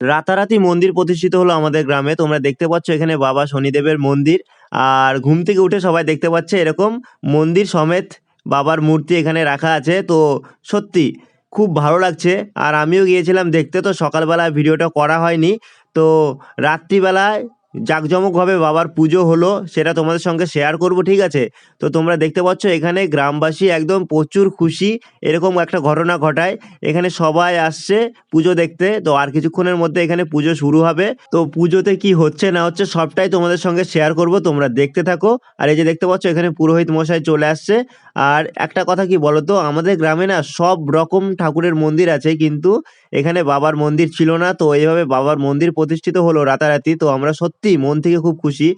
রাতারাতি মন্দির প্রতিষ্ঠিত হলো আমাদের গ্রামে। তোমরা দেখতে পাচ্ছ এখানে বাবা শনিদেবের মন্দির। আর ঘুম থেকে উঠে সবাই দেখতে পাচ্ছে এরকম মন্দির সমেত বাবার মূর্তি এখানে রাখা আছে। তো সত্যি খুব ভালো লাগছে। আর আমিও গিয়েছিলাম দেখতে। তো সকালবেলায় ভিডিওটা করা হয়নি। তো রাত্রিবেলায় জাঁকজমকভাবে বাবার পুজো হলো, সেটা তোমাদের সঙ্গে শেয়ার করব, ঠিক আছে? তো তোমরা দেখতে পাচ্ছ, এখানে গ্রামবাসী একদম প্রচুর খুশি, এরকম একটা ঘটনা ঘটায়। এখানে সবাই আসছে পুজো দেখতে, তো আর কিছুক্ষণের মধ্যে এখানে পুজো শুরু হবে। তো পুজোতে কি হচ্ছে না হচ্ছে, সবটাই তোমাদের সঙ্গে শেয়ার করব, তোমরা দেখতে থাকো। আর এই যে দেখতে পাচ্ছ, এখানে পুরোহিত মশাই চলে আসছে। আর একটা কথা কি বলতো, আমাদের গ্রামে না সব রকম ঠাকুরের মন্দির আছে, কিন্তু এখানে বাবার মন্দির ছিল না, তো এইভাবে বাবার মন্দির প্রতিষ্ঠিত হলো রাতারাতি। তো আমরা সত্যি মন থেকে খুব খুশি।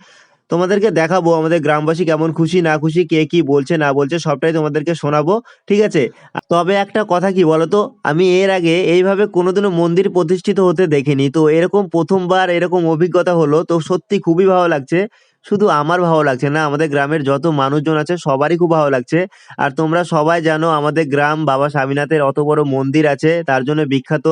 তোমাদেরকে দেখাবো আমাদের গ্রামবাসী কেমন খুশি, না খুশি, কে কি বলছে, না বলছে, সবটাই তোমাদেরকে শোনাবো, ঠিক আছে? তবে একটা কথা কি বলতো, আমি এর আগে এইভাবে কোনোদিনও মন্দির প্রতিষ্ঠিত হতে দেখিনি। তো এরকম প্রথমবার এরকম অভিজ্ঞতা হলো, তো সত্যি খুবই ভালো লাগছে। শুধু আমার ভালো লাগছে না, আমাদের গ্রামের যত মানুষজন আছে সবারই খুব ভালো লাগছে। আর তোমরা সবাই জানো আমাদের গ্রাম বাবা স্বামীনাথের অত বড় মন্দির আছে, তার জন্য বিখ্যাত।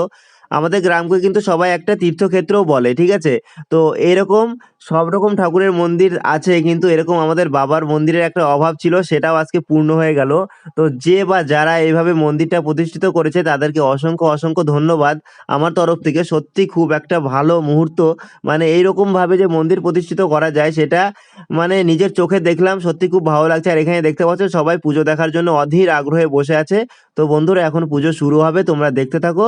আমাদের গ্রামকে কিন্তু সবাই একটা তীর্থক্ষেত্রও বলে, ঠিক আছে? তো এরকম সব রকম ঠাকুরের মন্দির আছে, কিন্তু এরকম আমাদের বাবার মন্দিরের একটা অভাব ছিল, সেটাও আজকে পূর্ণ হয়ে গেল। তো যে বা যারা এইভাবে মন্দিরটা প্রতিষ্ঠিত করেছে, তাদেরকে অসংখ্য অসংখ্য ধন্যবাদ। আমার তরফ থেকে সত্যি খুব একটা ভালো মুহূর্ত মানে এইরকম ভাবে যে মন্দির প্রতিষ্ঠিত করা যায়, সেটা মানে নিজের চোখে দেখলাম, সত্যি খুব ভালো লাগছে। আর এখানে দেখতে পাচ্ছ, সবাই পুজো দেখার জন্য অধীর আগ্রহে বসে আছে। তো বন্ধুরা, এখন পুজো শুরু হবে, তোমরা দেখতে থাকো।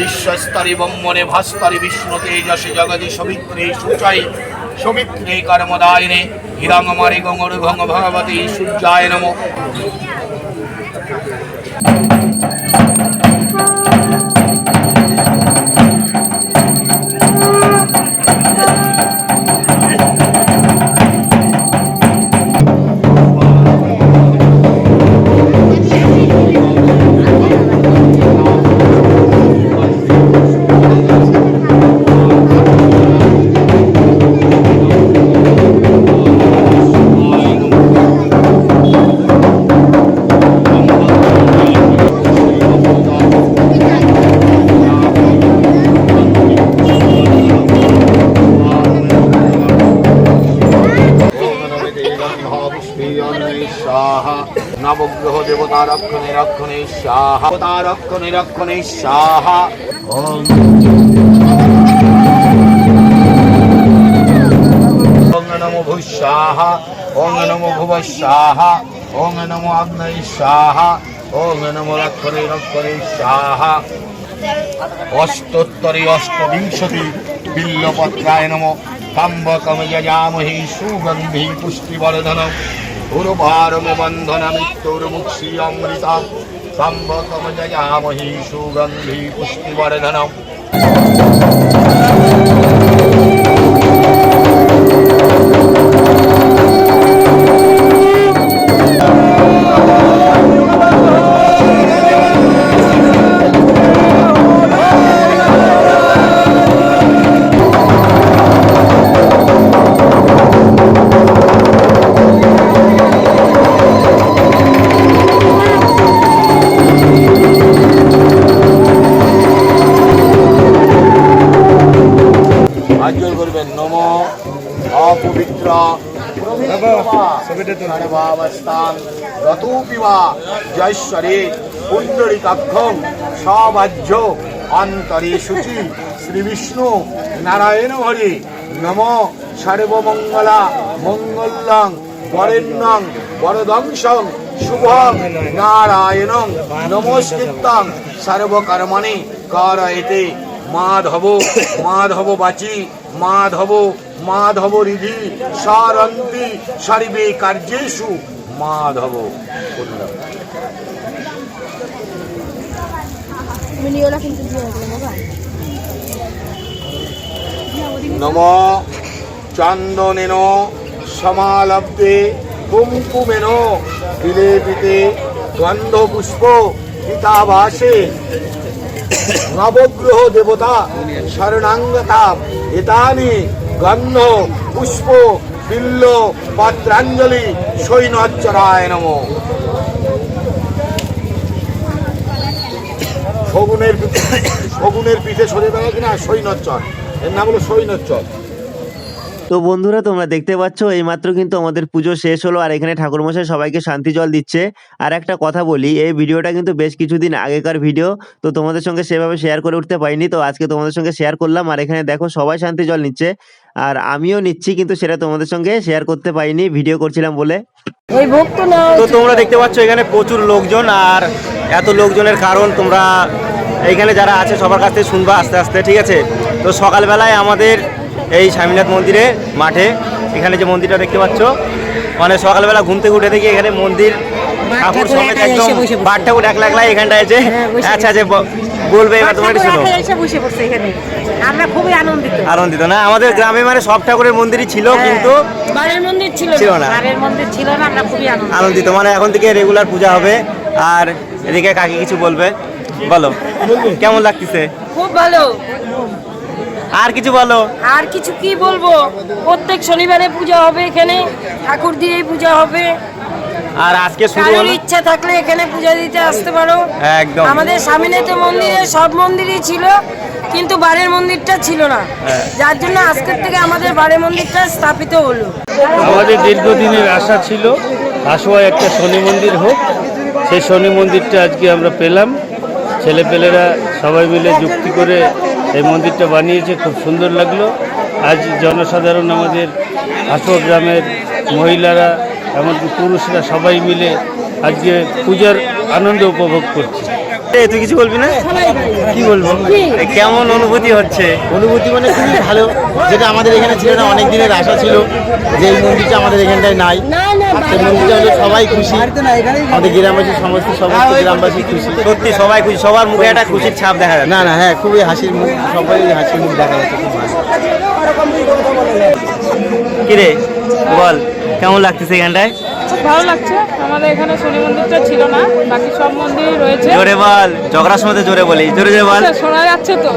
বিশ্বস্তরি ব্রহ্মণে ভাস্তরি বিষ্ণু তেজসে জগদি সবিত্রে সূচাই সবিত্রে কর্মদায়নে হিরঙ্গমারি গঙ্গর ভঙ্গ ভগবতী সূর্যায় নম। নবগ্রহ দেবতা রক্ষণে রক্ষণে সাহা দেবতা রক্ষণে রক্ষণে সাহা ওম নমো ভূষাহ ওং নমো ভুবশাহ ওং নমো অগ্নৈ সাহ ওং নমো রক্ষণে রক্ষণে সাহ অস্তোত্তরে অষ্টবিংশতি বিল্লপত্রায় নম সুগন্ধি পুষ্টিবর্ধনম উর্বারম বন্ধন মৃত্যুর্মুক্ষী सुगन्धि কাম্বকম আজ্ঞর করবেন। নম অপবিত্র। সর্বাবস্থান রতূপিবা জৈশ্বরে পুণ্ডরিকাক্ষম সবাহ্য অন্তরে শুচি শ্রী বিষ্ণু। নারায়ণ হরি। নম সর্বমঙ্গলা। মঙ্গলং বরেণ্যং। বরদংশং শুভং। নারায়ণং। নমস্কৃতং সর্বকর্মণি। করয়েতে। মাধব। মাধব বাচি মাধব মাধব রিধি সারন্তি সর্বে কার্যেষু মাধব নম চন্দনেন সমালব্ধে কুমকুমেন বিলেপিতে গন্ধপুষ্প পিতাবাসে নবগ্রহ দেবতা শরণাঙ্গতাপ এতানি গন্ধ, পুষ্প, বিল্ল, পত্রাঞ্জলি সৈন্যচরায় নম। শগুনের শগুনের পিঠে সরে দেওয়া কিনা? সৈন্যচ্চর এর নাম হলো সৈন্যচ্চর তো বন্ধুরা তোমরা দেখতে পাচ্ছ এইমাত্র কিন্তু আমাদের পুজো শেষ হলো আর এখানে ঠাকুরমশাই সবাইকে শান্তি জল দিচ্ছে। আর একটা কথা বলি এই ভিডিওটা কিন্তু বেশ কিছুদিন আগেকার ভিডিও তো তোমাদের সঙ্গে সেভাবে শেয়ার করে উঠতে পারিনি তো আজকে তোমাদের সঙ্গে শেয়ার করলাম। আর এখানে দেখো সবাই শান্তি জল নিচ্ছে। আর আমিও নিচ্ছি কিন্তু সেটা তোমাদের সঙ্গে শেয়ার করতে পারিনি ভিডিও করছিলাম বলে। তো। তোমরা দেখতে পাচ্ছ এখানে প্রচুর লোকজন আর এত লোকজনের কারণ তোমরা এখানে যারা আছে সবার কাছ থেকে শুনবা আস্তে আস্তে ঠিক আছে? তো সকালবেলায় আমাদের এই স্বামীনাথ মন্দিরে মাঠে। এখানে যে মন্দিরটা দেখতে পাচ্ছ মানে সকালবেলা ঘুম থেকে উঠে দেখি এখানে মন্দির ঠাকুর একাই একদম। বাট ঠাকুর একলা একলাই এখানটায় আছে হ্যাঁ, আচ্ছা আচ্ছা বলবে এবার তোমার শোনো। আমরা খুবই আনন্দিত। আনন্দিত না? আমাদের গ্রামে মানে সব ঠাকুরের মন্দিরই ছিল হ্যাঁ। কিন্তু বাড়ির মন্দির ছিল ছিল না। বাড়ির মন্দির ছিল না আমরা খুবই আনন্দিত। আনন্দিত। মানে এখন থেকে রেগুলার পূজা হবে। আর এদিকে কাকি কিছু বলবে? বলো। কেমন লাগতেছে? খুব ভালো। আর কিছু বলো? আর কিছু কি বলব? প্রত্যেক শনিবারে পূজা হবে এখানে ঠাকুর দিয়েই পূজা হবে। আর আজকে শুরু হলো ইচ্ছা থাকলে এখানে পূজা দিতে আসতে পারো। একদম। আমাদের স্বামীনাথ মন্দিরে সব মন্দিরই ছিল কিন্তু বাড়ির মন্দিরটা ছিল না। হ্যাঁ। যার জন্য আজকের থেকে আমাদের বাড়ির মন্দিরটা স্থাপিত হলো। আমাদের দীর্ঘদিনের আশা ছিল হাসোয়া একটা শনি মন্দির হোক। সেই শনি মন্দিরটা আজকে আমরা পেলাম। ছেলেপেলেরা সবাই মিলে যুক্তি করে এই মন্দিরটা বানিয়েছে খুব সুন্দর লাগল। আজ জনসাধারণ আমাদের হাসোয়া গ্রামের মহিলারা এমনকি পুরুষরা সবাই মিলে আজকে পূজার আনন্দ উপভোগ করছে। এ, তুই কিছু বলবি না? কি বলব? কেমন অনুভূতি হচ্ছে? অনুভূতি মানে খুবই ভালো। যেটা আমাদের এখানে ছিল না অনেক দিনের আশা ছিল যে এই মন্দিরটা আমাদের এখানটায় নাই। হলে সবাই খুশি আমাদের গ্রামবাসী সমস্ত সমস্ত গ্রামবাসী খুশি। সত্যি সবাই খুশি সবার মুখে একটা খুশির ছাপ দেখা না না হ্যাঁ খুবই হাসির মুখ সবাই হাসির মুখ দেখা যাচ্ছে খুব কিরে বল কেমন লাগতেছে এখানটায় খুব ভালো লাগছে। আমাদের এখানে শনি মন্দিরটা ছিল না বাকি সব মন্দিরই রয়েছে। জোরে বল ঝগড়ার সময় জোরে বলি। জোরে জোরে বল। শোনা যাচ্ছে তো।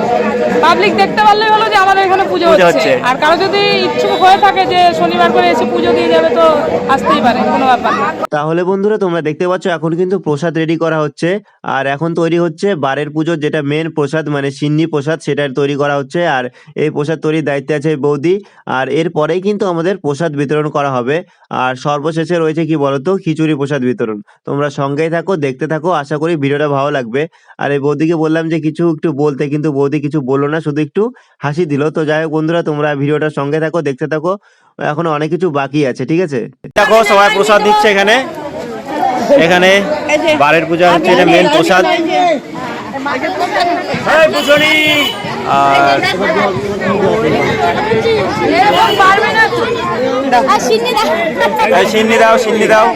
পাবলিক দেখতে পারলেই হলো যে আমাদের এখানে পুজো পুজো হচ্ছে। আর কারও যদি ইচ্ছুক হয়ে থাকে যে শনিবার করে এসে পুজো দিয়ে যাবে তো আসতেই পারে কোনো ব্যাপার না। তাহলে বন্ধুরা তোমরা দেখতে পাচ্ছ এখন কিন্তু প্রসাদ রেডি করা হচ্ছে। আর এখন তৈরি হচ্ছে বারের পুজোর যেটা মেন প্রসাদ মানে সিন্নি প্রসাদ সেটা তৈরি করা হচ্ছে। আর এই প্রসাদ তৈরির দায়িত্বে আছে বৌদি। আর এরপরেই কিন্তু আমাদের প্রসাদ বিতরণ করা হবে। আর সর্বশেষে রয়েছে কি বলতো খিচুড়ি প্রসাদ বিতরণ তোমরা সঙ্গেই থাকো দেখতে থাকো আশা করি ভিডিওটা ভালো লাগবে আর এই বৌদিকে বললাম যে কিছু একটু বলতে কিন্তু বৌদি কিছু বলল না শুধু একটু হাসি দিল তো যাই হোক বন্ধুরা তোমরা ভিডিওটার সঙ্গে থাকো দেখতে থাকো এখনও অনেক কিছু বাকি আছে ঠিক আছে দেখো সবাই প্রসাদ দিচ্ছে এখানে এখানে বারের পূজা হচ্ছে এটা মেন প্রসাদ! আর এই সিন্নি দাও সিন্নি দাও।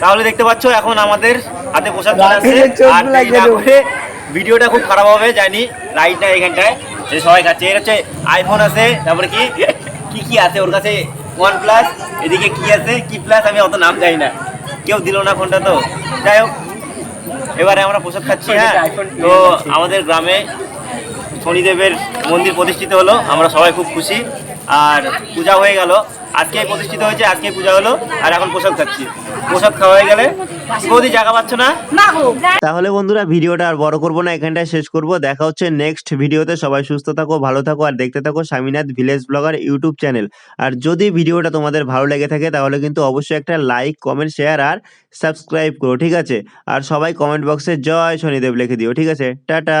তাহলে দেখতে পাচ্ছ এখন আমাদের হাতে প্রসাদ চলে আসছে আর করে ভিডিওটা খুব খারাপ হবে জানি লাইটটা এখানটায় যে সবাই খাচ্ছে এর হচ্ছে আইফোন আছে তারপরে কি? কি কি আছে ওর কাছে? ওয়ান প্লাস এদিকে কি আছে কি প্লাস আমি অত নাম জানি না। কেউ দিল না ফোনটা তো। যাই হোক এবারে আমরা প্রসাদ খাচ্ছি হ্যাঁ? তো আমাদের গ্রামে শনিদেবের মন্দির প্রতিষ্ঠিত হলো আমরা সবাই খুব খুশি। আর পূজা হয়ে গেল। আজকে প্রতিষ্ঠিত হয়েছে আজকে পূজা হলো আর এখন প্রসাদ খাচ্ছি। প্রসাদ খাওয়া হয়ে গেলে বৌদি জায়গা পাচ্ছ না? তাহলে বন্ধুরা ভিডিওটা আর বড় করব না এখানটায় শেষ করব। দেখা হচ্ছে নেক্সট ভিডিওতে। সবাই সুস্থ থাকো ভালো থাকো আর দেখতে থাকো Swaminath village blogger YouTube channel আর যদি ভিডিওটা তোমাদের ভালো লেগে থাকে তাহলে কিন্তু অবশ্যই একটা লাইক কমেন্ট শেয়ার আর সাবস্ক্রাইব করো ঠিক আছে? আর সবাই কমেন্ট বক্সে জয় শনিদেব লিখে দিও ঠিক আছে? Tata!